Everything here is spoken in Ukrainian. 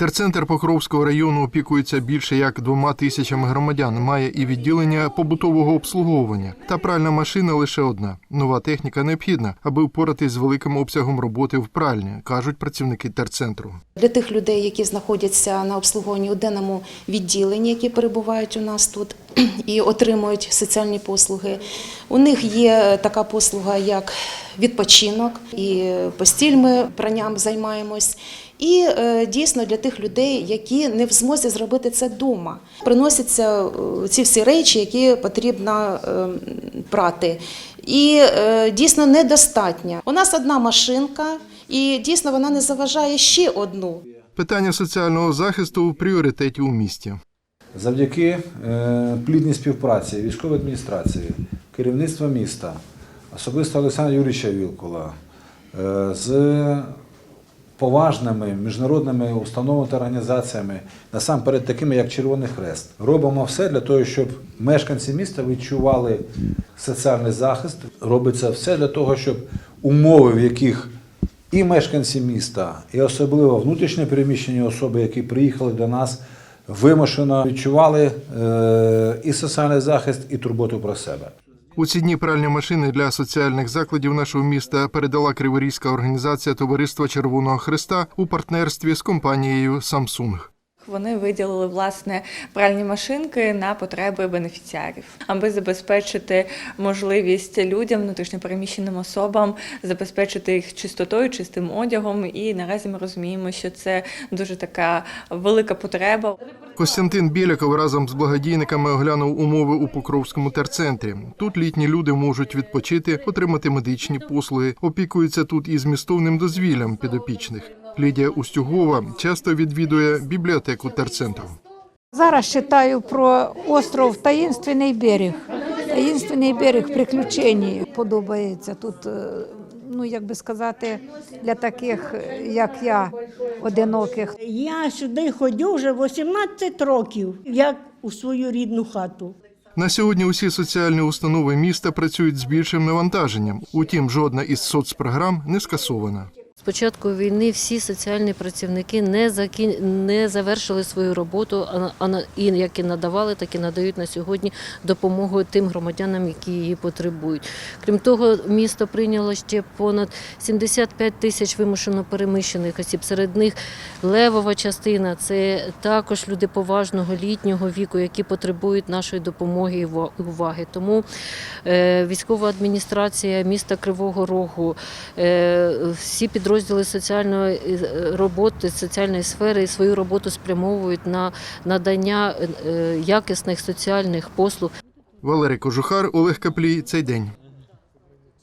Терцентр Покровського району опікується більше як двома тисячами громадян. Має і відділення побутового обслуговування. Та пральна машина лише одна. Нова техніка необхідна, аби впоратись з великим обсягом роботи в пральні, кажуть працівники терцентру. Для тих людей, які знаходяться на обслуговуванні у денному відділенні, які перебувають у нас тут і отримують соціальні послуги, у них є така послуга, як відпочинок, і постіль ми пранням займаємось. І е, дійсно для тих людей, які не в змозі зробити це вдома. Приносяться е, ці всі речі, які потрібно е, прати. І е, дійсно недостатньо. У нас одна машинка, і дійсно вона не заважає ще одну. Питання соціального захисту в пріоритеті у місті. Завдяки е, плідній співпраці військової адміністрації, керівництва міста, особисто Олександра Юрійовича Вілкула, е, з поважними міжнародними установами та організаціями, насамперед такими як Червоний Хрест, робимо все для того, щоб мешканці міста відчували соціальний захист. Робиться все для того, щоб умови, в яких і мешканці міста, і особливо внутрішньо переміщені особи, які приїхали до нас, вимушено відчували е, і соціальний захист, і турботу про себе. У ці дні пральні машини для соціальних закладів нашого міста передала Криворізька організація Товариства Червоного Христа у партнерстві з компанією Samsung. Вони виділили власне пральні машинки на потреби бенефіціарів, аби забезпечити можливість людям, внутрішньопереміщеним особам, забезпечити їх чистотою, чистим одягом. І наразі ми розуміємо, що це дуже така велика потреба. Костянтин Біляков разом з благодійниками оглянув умови у Покровському терцентрі. Тут літні люди можуть відпочити, отримати медичні послуги, опікуються тут і змістовним дозвіллям підопічних. Лідія Устюгова часто відвідує бібліотеку терцентру. Зараз читаю про остров Таїнственний берег. Таїнственний берег приключень подобається тут. е, Ну, як би сказати, для таких, як я, одиноких. Я сюди ходю вже 18 років, як у свою рідну хату. На сьогодні усі соціальні установи міста працюють з більшим навантаженням. Утім, жодна із соцпрограм не скасована. З початку війни всі соціальні працівники не закін... не завершили свою роботу, а- і як і надавали, так і надають на сьогодні допомогу тим громадянам, які її потребують. Крім того, місто прийняло ще понад 75 тисяч вимушено переміщених осіб. Серед них левова частина це також люди поважного літнього віку, які потребують нашої допомоги і уваги. Тому е, військова адміністрація міста Кривого Рогу, е, всі підрозділи соціальної е, роботи, соціальної сфери свою роботу спрямовують на надання е, якісних соціальних послуг Валерій Кожухар, Олег Каплій. Цей день.